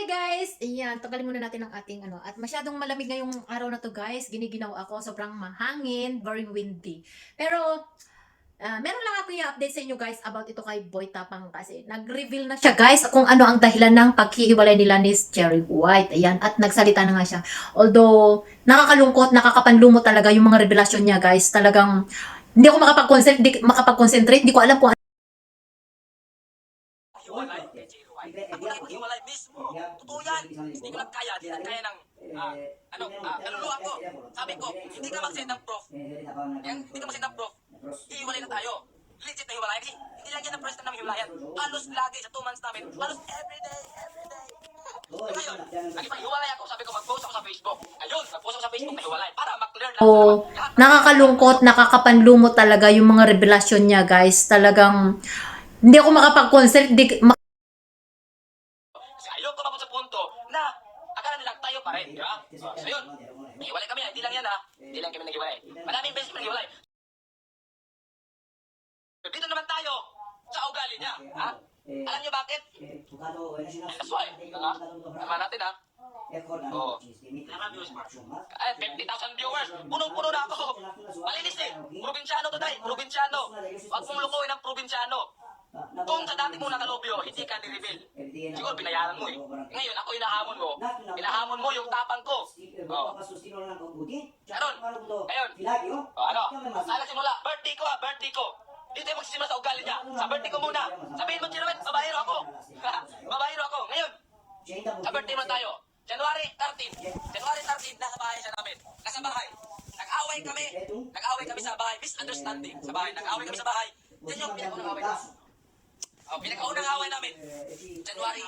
Hi guys! Ayan, tagalin muna natin ang ating ano. At masyadong malamig ngayong araw na to guys. Giniginaw ako. Sobrang mahangin, very windy. Pero, ah, meron lang ako i-update sa inyo guys about ito kay Boy Tapang kasi nag-reveal na siya guys kung ano ang dahilan ng paghihiwalay nila ni Cherry White. Ayan, at nagsalita na nga siya. Although, nakakalungkot, nakakapanlumo talaga yung mga revelasyon niya guys. Talagang, hindi ako makapag-concentrate, makapag-concentrate. Hindi ko alam kung hiwalay kay J. White. Ako na hiwalay mismo. Totoo yan. Hindi ko lang kaya. Hindi lang kaya ng, ah, ano, ah, kaluluwa ko. Sabi ko, hindi ka mag-send ng proof. Yan, hindi ka mag-send ng proof. Hiwalay na tayo. Legit na hiwalay. Kasi hindi lang yan ang first time namin hiwalayan. Halos lagi sa two months namin. Halos everyday, everyday. Ngayon, naging hiwalay ako. Sabi ko, mag-post ako sa Facebook. Ayun, mag-post ako sa Facebook na hiwalay. Para mag-clear lang. O, nakakalungkot, nakakapanlumo talaga yung mga revelasyon niya, guys. Talagang, hindi ako makapag-concert, di, ma- Kasi ayoko mabot sa punto na akala nilang tayo pa rin, di ba? So yun, naghiwalay kami, hindi lang yan ha. Hindi lang kami naghiwalay. Maraming beses kami naghiwalay. Dito naman tayo sa ugali niya, ha? Alam niyo bakit? That's why, ha? Tama natin ha? Oo. Ay, 50,000 viewers. Punong-puno na ako. Malinis eh. Probinsyano to tayo. Probinsyano. Huwag mong lukuhin ang probinsyano. Kung sa dati mong nakalobyo, hindi ka ni-reveal. Siguro binayaran mo eh. Ngayon, ako hinahamon mo. Hinahamon mo yung tapang ko. Oh. Sharon, ngayon, oh, ano? Sala simula, birthday ko ah, birthday ko. Dito yung magsisimula sa ugali niya. Sa birthday ko muna. Sabihin mo, Chirwet, babayero ako. babayero ako. Ngayon, sa birthday mo tayo. January 13. January 13, nasa bahay siya namin. Nasa bahay. Nag-away kami. Nag-away kami sa bahay. Misunderstanding sa bahay. Nag-away kami sa bahay. Yan yung pinakaunang away namin. Oh, pinakaunang away namin. January.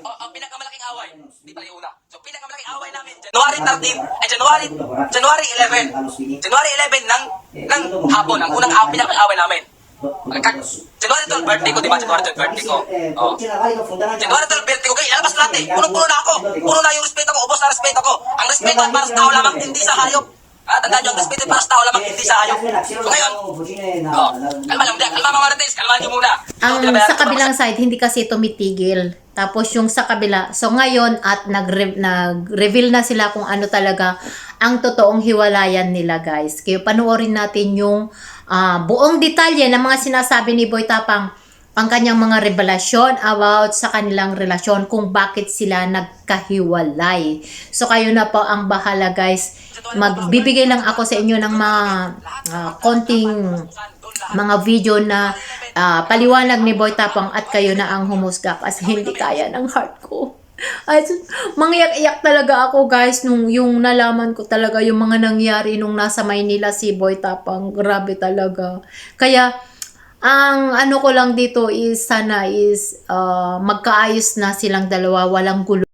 Oh, ang pinakamalaking away. Di pala yung una. So, pinakamalaking away namin. January 13. Ay, January. January 11. January 11 ng, ng hapon. Ang unang away, pinakamalaking away namin. Kag- January 12, birthday ko, di ba? January 12, birthday ko. Oh. January 12, birthday ko. Kaya ilalabas eh. Punong-puno na ako. Puno na yung respeto ko. Ubos na respeto ko. Ang respeto ay para sa tao lamang, hindi sa hayop. Ah, tandaan nyo, ang respeto ay para sa tao lamang, hindi sa hayop. So ngayon, oh, kalma lang, Dek. kalma mga marites, kalma nyo muna. ang sa kabilang side, hindi kasi tumitigil. Tapos yung sa kabila, so ngayon at nag nag-reveal na sila kung ano talaga ang totoong hiwalayan nila guys. Kaya panoorin natin yung ah, buong detalye ng mga sinasabi ni Boy Tapang ang kanyang mga revelasyon about sa kanilang relasyon kung bakit sila nagkahiwalay. So kayo na po ang bahala guys. Magbibigay lang ako sa inyo ng mga ah, konting mga video na ah, paliwanag ni Boy Tapang at kayo na ang humusga kasi hindi kaya ng heart ko. Ay, mangyak-iyak talaga ako guys nung yung nalaman ko talaga yung mga nangyari nung nasa Maynila si Boy Tapang. Grabe talaga. Kaya, ang ano ko lang dito is sana is ah, magkaayos na silang dalawa, walang gulo.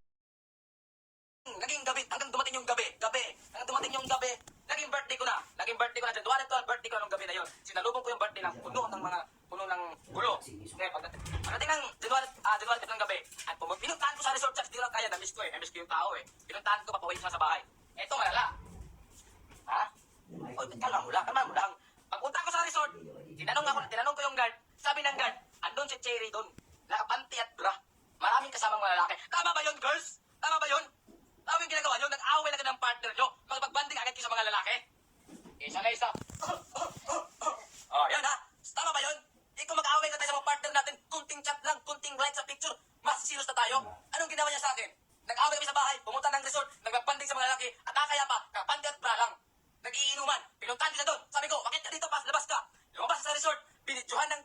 Naging gabi, hanggang dumating yung gabi, gabi, hanggang dumating yung gabi, naging birthday ko na, naging birthday ko na, January 12, birthday ko nung gabi na yon. Sinalubong ko yung birthday ng puno ng mga, puno ng gulo. Pagdating, ng January, ah, January 12 ng gabi, at pumunta, pinuntahan ko sa resort hindi ko kaya, na-miss ko eh, na-miss eh. Pinuntahan ko, na sa bahay. Eto, malala. Ha? O, kalma mo lang, kalma mo lang. Pagpunta ko sa resort, tinanong ako, tinanong ko yung guard, sabi ng guard, andun si Cherry doon, nakapanti at bra. Maraming kasamang mga lalaki. Tama ba yun, girls? Tama ba yun? Tama yung ginagawa nyo? Nag-away na ng partner nyo? Magbanding agad kayo sa mga lalaki? Isa na isa. oh, yan ha. Tama ba yun? Ikaw mag-away na tayo sa mga partner natin. Kunting chat lang, kunting like sa picture. Masisilos na tayo. Anong ginawa niya sa akin? Nag-away kami sa bahay, pumunta ng resort, nagbanding sa mga lalaki, at kakaya pa, kapandi at bra lang. Nagiinuman. Pinuntahan nila doon. Sabi ko, bakit ka dito pas? Labas ka. Lumabas sa resort. Binidyohan ng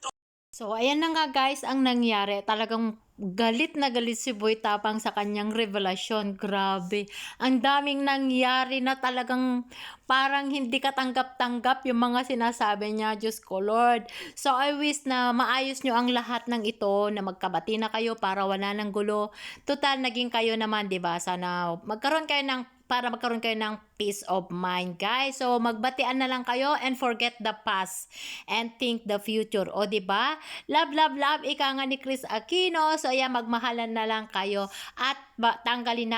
So, ayan na nga guys ang nangyari. Talagang galit na galit si Boy Tapang sa kanyang revelasyon. Grabe. Ang daming nangyari na talagang parang hindi katanggap-tanggap yung mga sinasabi niya. Diyos ko, Lord. So, I wish na maayos nyo ang lahat ng ito, na magkabati na kayo para wala ng gulo. Total, naging kayo naman, di ba? Sana magkaroon kayo ng para magkaroon kayo ng peace of mind, guys. So, magbatian na lang kayo and forget the past and think the future. O, ba? Love, love, love. Ika nga ni Chris Aquino. So, ayan, magmahalan na lang kayo at tanggalin na